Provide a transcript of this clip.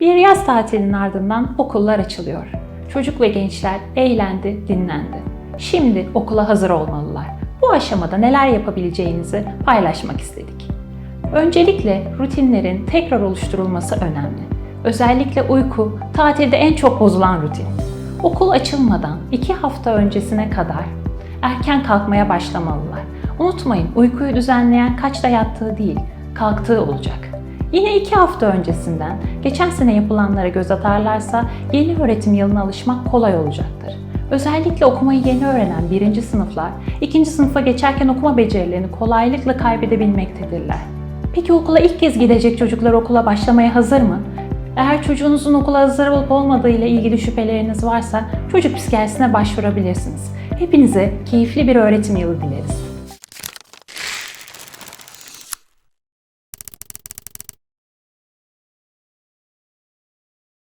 Bir yaz tatilinin ardından okullar açılıyor. Çocuk ve gençler eğlendi, dinlendi. Şimdi okula hazır olmalılar. Bu aşamada neler yapabileceğinizi paylaşmak istedik. Öncelikle rutinlerin tekrar oluşturulması önemli. Özellikle uyku, tatilde en çok bozulan rutin. Okul açılmadan 2 hafta öncesine kadar erken kalkmaya başlamalılar. Unutmayın uykuyu düzenleyen kaçta yattığı değil, kalktığı olacak. Yine 2 hafta öncesinden geçen sene yapılanlara göz atarlarsa yeni öğretim yılına alışmak kolay olacaktır. Özellikle okumayı yeni öğrenen birinci sınıflar, ikinci sınıfa geçerken okuma becerilerini kolaylıkla kaybedebilmektedirler. Peki okula ilk kez gidecek çocuklar okula başlamaya hazır mı? Eğer çocuğunuzun okula hazır olup olmadığı ile ilgili şüpheleriniz varsa çocuk psikiyatrisine başvurabilirsiniz. Hepinize keyifli bir öğretim yılı dileriz.